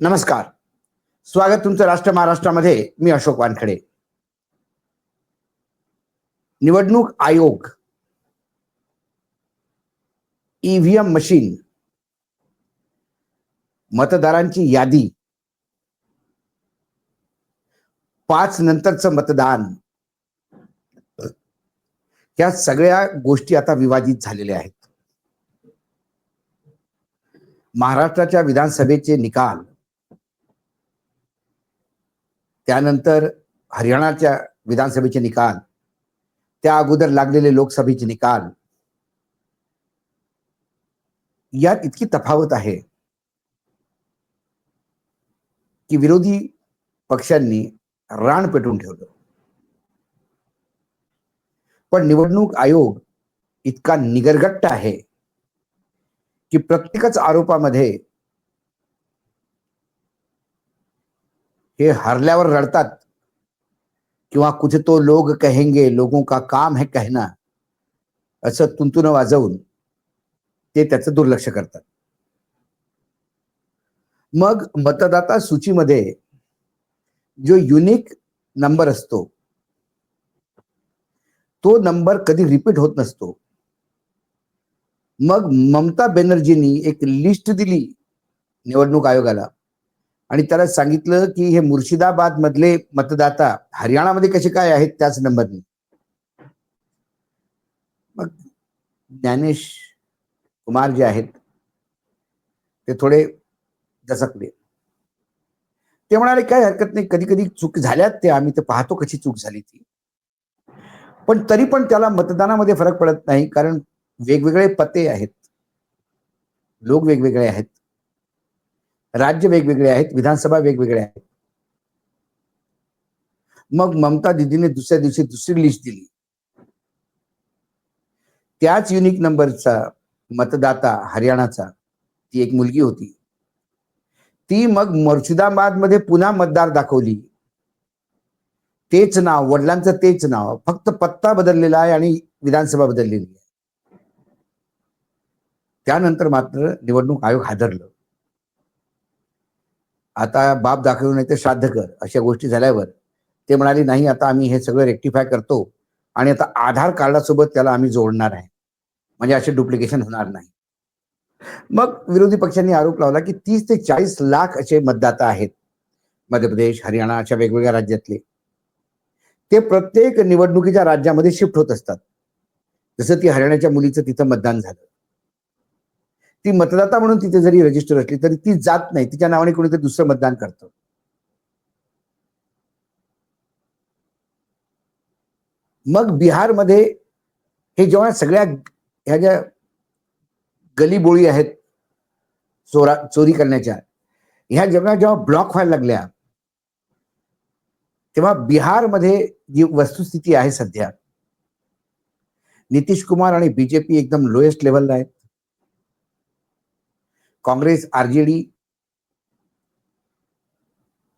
नमस्कार. स्वागत तुमचं राष्ट्र महाराष्ट्रामध्ये. मी अशोक वानखडे. निवडणूक आयोग. EVM machine. मतदारांची यादी. पाच नंतरचं मतदान. या सगळ्या गोष्टी आता विवादित झालेल्या आहेत. महाराष्ट्राच्या विधानसभेचे निकाल. त्यानंतर हरियाणाच्या विधानसभेचे निकाल त्या अगोदर लागलेले लोकसभेचे निकाल. यात इतकी तफावत आहे की विरोधी पक्षांनी रान पेटून ठेवलं. पण निवडणूक आयोग इतका निगरगट्ट आहे की प्रत्येकच आरोपामध्ये हे हरल्यावर रडतात. किंवा कुछ तो लोग कहेंगे लोगों का काम है कहना. असं तुंतुन वाजवून ते त्याचं दुर्लक्ष करतात. मग मतदाता सूचीमध्ये जो युनिक नंबर असतो तो नंबर कधी रिपीट होत नसतो. मग ममता बॅनर्जींनी एक लिस्ट दिली निवडणूक आयोगाला. आणि त्याला सांगितलं की हे मुर्शिदाबाद मधले मतदाता हरियाणामध्ये कसे काय आहेत त्याच नंबरनी. मग ज्ञानेश कुमार जे आहेत ते थोडे दसकले ते म्हणाले काय हरकत नाही कधी कधी चूक झाल्यात ते आम्ही ते पाहतो कशी चूक झाली ती. पण तरी पण त्याला मतदानामध्ये फरक पडत नाही कारण वेगवेगळे पते आहेत. लोक वेगवेगळे आहेत. राज्य वेगवेगळे आहेत विधानसभा वेगवेगळे आहेत. मग ममता दिदीने दुसऱ्या दिवशी दुसरी लिस्ट दिली. त्याच युनिक नंबरचा मतदाता हरियाणाचा ती एक मुलगी होती. ती मग मुर्शिदाबादमध्ये पुन्हा मतदार दाखवली. तेच नाव वडिलांचं तेच नाव फक्त पत्ता बदललेला आहे आणि विधानसभा बदललेली आहे. त्यानंतर मात्र निवडणूक आयोग हादरलं. आता बाप दाखवू नाही तर श्राद्ध कर अशा गोष्टी झाल्यावर. ते म्हणाले नाही आता आम्ही हे सगळं रेक्टिफाय करतो आणि आता आधार कार्डासोबत त्याला आम्ही जोडणार आहे. म्हणजे असे डुप्लिकेशन होणार नाही. मग विरोधी पक्षांनी आरोप लावला की तीस ते चाळीस लाख असे मतदाता आहेत मध्य प्रदेश हरियाणा अशा वेगवेगळ्या राज्यातले. ते प्रत्येक निवडणुकीच्या राज्यामध्ये शिफ्ट होत असतात. जसं ती हरियाणाच्या मुलीचं तिथं मतदान झालं. ती मतदाता म्हणून तिथे जरी रजिस्टर असली तरी ती जात नाही. तिच्या नावाने कोणीतरी दुसरं मतदान करतं. मग बिहारमध्ये हे जेव्हा सगळ्या ह्या ज्या गलीबोळी आहेत चोरा चोरी करण्याच्या ह्या जेव्हा जेव्हा ब्लॉक व्हायला लागल्या तेव्हा बिहारमध्ये जी वस्तुस्थिती आहे सध्या नितीश कुमार आणि बीजेपी एकदम लोएस्ट लेवलला आहेत. काँग्रेस आरजेडी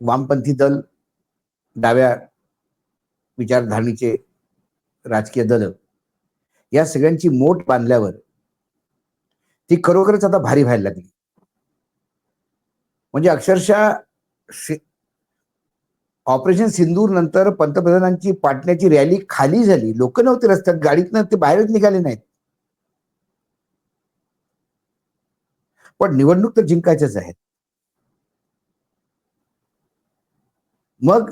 वामपंथी दल डाव्या विचारधारणीचे राजकीय दल. या सगळ्यांची मोठ बांधल्यावर ती खरोखरच आता भारी व्हायला लागली. म्हणजे अक्षरशः ऑपरेशन सिंदूर नंतर पंतप्रधानांची पाटण्याची रॅली खाली झाली. लोक नव्हते रस्त्यात गाडीतनं ते बाहेरच निघाले नाहीत. पण निवडणूक तर जिंकायच्याच आहेत. मग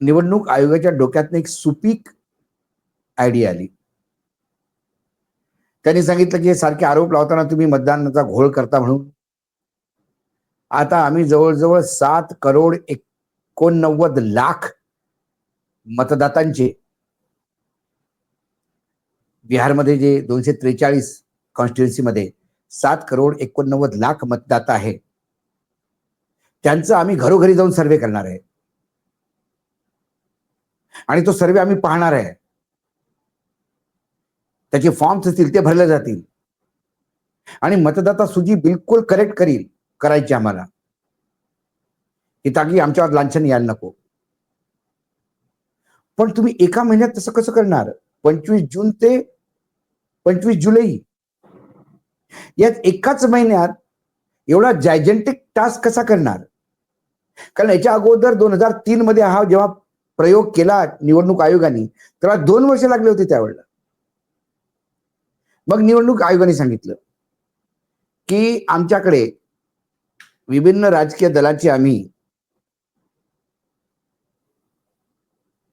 निवडणूक आयोगाच्या डोक्यातनं एक सुपीक आयडिया आली. त्यांनी सांगितलं की हे सारखे आरोप लावताना तुम्ही मतदानाचा घोळ करता म्हणून. आता आम्ही जवळजवळ सात करोड एकोणनव्वद लाख मतदातांचे बिहारमध्ये जे दोनशे त्रेचाळीस कॉन्स्टिट्युन्सीमध्ये सात करोड एकोणनव्वद लाख मतदाता आहे. त्यांचं आम्ही घरोघरी जाऊन सर्वे करणार आहे. आणि तो सर्वे आम्ही पाहणार आहे. त्याचे फॉर्म्स असतील ते भरले जातील. आणि मतदाता सूची बिलकुल करेक्ट करील करायची आम्हाला. की ताकी आमच्यावर लांछन यायला नको. पण तुम्ही एका महिन्यात तसं कसं करणार? पंचवीस जून ते पंचवीस जुलै यात एकाच महिन्यात एवढा जायजेंटिक टास्क कसा करणार? कारण याच्या अगोदर दोन हजार तीन मध्ये हा जेव्हा प्रयोग केला निवडणूक आयोगाने तेव्हा दोन वर्ष लागले होते त्यावेळेला. मग निवडणूक आयोगाने सांगितलं की आमच्याकडे विभिन्न राजकीय दलाची आम्ही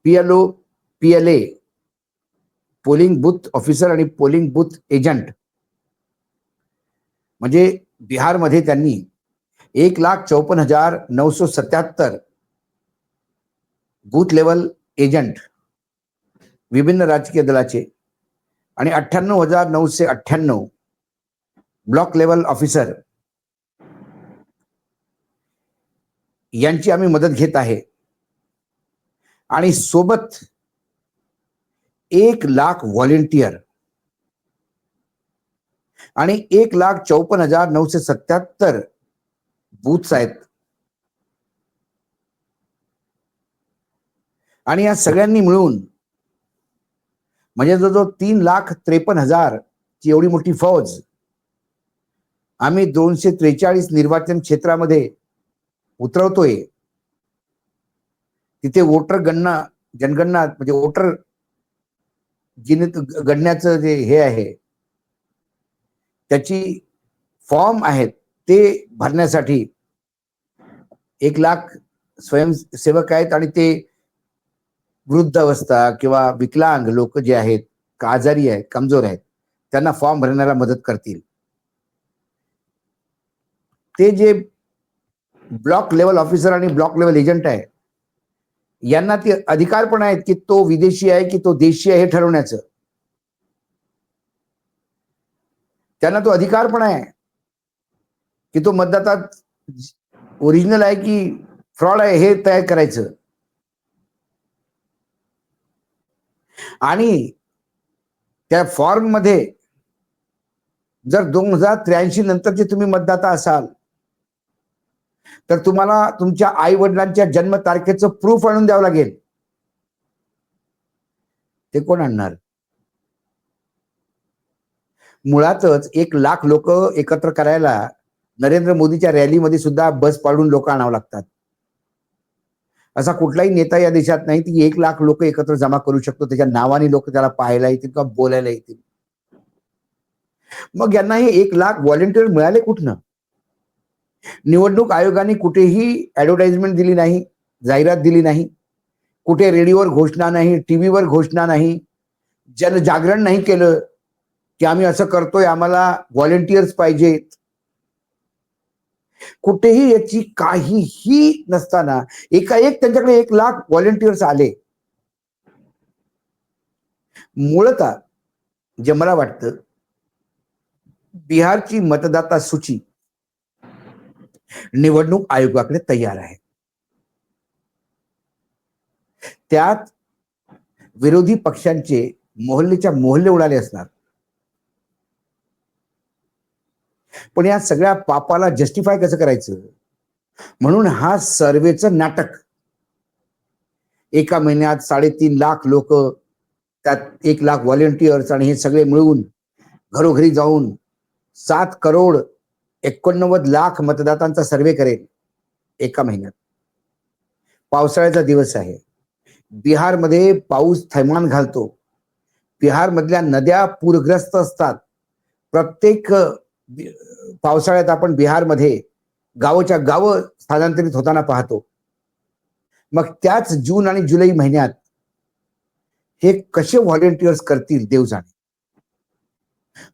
PLO PLA polling booth officer आणि पोलिंग बूथ एजंट म्हणजे बिहारमध्ये त्यांनी एक लाख चौपन्न हजार नऊशे सत्याहत्तर बूथ लेवल एजंट विभिन्न राजकीय दलाचे आणि अठ्ठ्याण्णव हजार नऊशे अठ्ठ्याण्णव ब्लॉक लेवल ऑफिसर यांची आम्ही मदत घेत आहे. आणि सोबत एक लाख व्हॉलेंटियर आणि एक लाख चौपन्न हजार नऊशे सत्याहत्तर बूथ्स आहेत. आणि या सगळ्यांनी मिळून म्हणजे जो जो तीन लाख त्रेपन्न हजार ची एवढी मोठी फौज आम्ही दोनशे त्रेचाळीस निर्वाचन क्षेत्रामध्ये उतरवतोय. तिथे वोटर गणना जनगणना म्हणजे वोटर गणण्याचं जे हे आहे त्याची फॉर्म आहेत ते भरण्यासाठी एक लाख स्वयंसेवक आहेत आणि ते वृद्ध अवस्था किंवा विकलांग लोक जे आहेत का आजारी आहेत कमजोर आहेत त्यांना फॉर्म भरण्याला मदत करतील. ते जे ब्लॉक लेवल ऑफिसर आणि ब्लॉक लेवल एजंट आहे यांना ते अधिकार पण आहेत की तो विदेशी आहे की तो देशी आहे हे ठरवण्याचं. त्यांना तो अधिकार पण आहे की तो मतदाता ओरिजिनल आहे की फ्रॉड आहे हे तयार करायचं. आणि त्या फॉर्ममध्ये जर दोन हजार त्र्याऐंशी नंतरचे तुम्ही मतदाता असाल तर तुम्हाला तुमच्या आई वडिलांच्या जन्म तारखेचं प्रूफ आणून द्यावं लागेल. ते कोण आणणार? मुळातच एक लाख लोक एकत्र करायला नरेंद्र मोदीच्या रॅलीमध्ये सुद्धा बस पाडून लोक आणावं लागतात. असा कुठलाही नेता या देशात नाही ती एक लाख लोक एकत्र जमा करू शकतो त्याच्या नावाने लोक त्याला पाहायला येतील किंवा बोलायला येतील. मग यांना हे एक लाख व्हॉलेंटिअर मिळाले कुठनं? निवडणूक आयोगाने कुठेही ऍडव्हर्टाइजमेंट दिली नाही जाहिरात दिली नाही कुठे रेडिओवर घोषणा नाही टीव्हीवर घोषणा नाही जनजागरण नाही केलं की आम्ही असं करतोय आम्हाला व्हॉलेंटियर्स पाहिजेत. कुठेही याची काहीही नसताना एकाएक त्यांच्याकडे एक लाख व्हॉलेंटियर्स आले. मूळतः जे मला वाटतं बिहारची मतदाता सूची निवडणूक आयोगाकडे तयार आहे. त्यात विरोधी पक्षांचे मोहल्लेच्या मोहल्ले उडाले असणार. पण या सगळ्या पापाला जस्टिफाय कसं करायचं? म्हणून हा सर्वेचं नाटक. एका महिन्यात साडेतीन लाख लोक त्यात एक लाख व्हॉलेंटियर्स आणि हे सगळे मिळून घरोघरी जाऊन सात करोड एकोणनव्वद लाख मतदातांचा सर्वे करेल एका महिन्यात. पावसाळ्याचा दिवस आहे. बिहारमध्ये पाऊस थैमान घालतो. बिहारमधल्या नद्या पूरग्रस्त असतात. प्रत्येक पावसाळ्यात आपण बिहारमध्ये गावच्या गावं स्थानांतरित होताना पाहतो. मग त्याच जून आणि जुलै महिन्यात हे कसे व्हॉलेंटियर्स करतील देव जाणे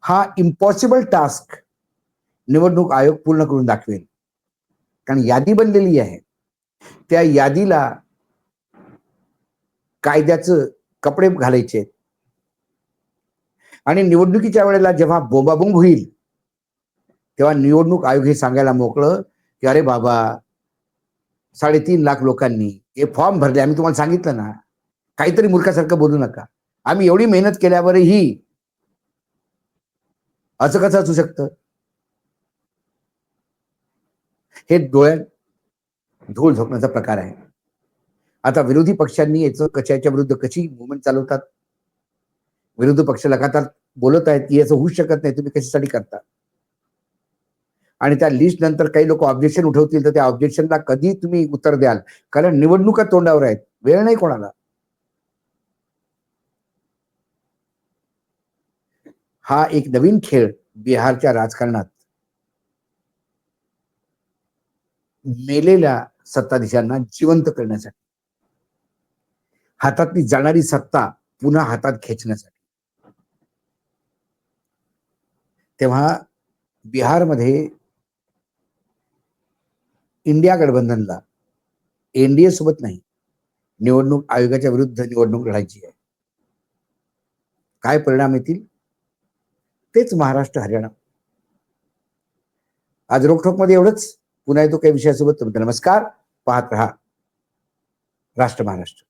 हा इम्पॉसिबल टास्क निवडणूक आयोग पूर्ण करून दाखवेल. कारण यादी बनलेली आहे. त्या यादीला कायद्याचं कपडे घालायचे आणि निवडणुकीच्या वेळेला जेव्हा बोंबाबोंब होईल तेव्हा निवडणूक आयोग हे सांगायला मोकळं की अरे बाबा साडेतीन लाख लोकांनी हे फॉर्म भरले. आम्ही तुम्हाला सांगितलं ना काहीतरी मूर्खासारखं बोलू नका. आम्ही एवढी मेहनत केल्यावरही असं कसं असू शकतं? हे डोळ्यात धूळ झोपण्याचा प्रकार आहे. आता विरोधी पक्षांनी याचं कशाच्या विरुद्ध कशी मुवमेंट चालवतात? विरोधी पक्ष लगातार बोलत आहेत की याचं होऊ शकत नाही. तुम्ही कशासाठी करता? आणि त्या लिस्ट नंतर काही लोक ऑब्जेक्शन उठवतील तर त्या ऑब्जेक्शनला कधी तुम्ही उत्तर द्याल. कारण निवडणुका तोंडावर आहेत. वेळ नाही कोणाला. हा एक नवीन खेळ बिहारच्या राजकारणात. मेलेल्या सत्ताधीशांना जिवंत करण्यासाठी. हातातली जाणारी सत्ता पुन्हा हातात खेचण्यासाठी. तेव्हा बिहारमध्ये इंडिया गठबंधनला एनडीए सोबत नाही. निवडणूक आयोगाच्या विरुद्ध निवडणूक लढायची आहे. काय परिणाम येतील? तेच महाराष्ट्र हरियाणा. आज रोखोकमध्ये एवढंच. पुन्हा येतो काही विषयासोबत. नमस्कार. पाहत राहा. राष्ट्र महाराष्ट्र.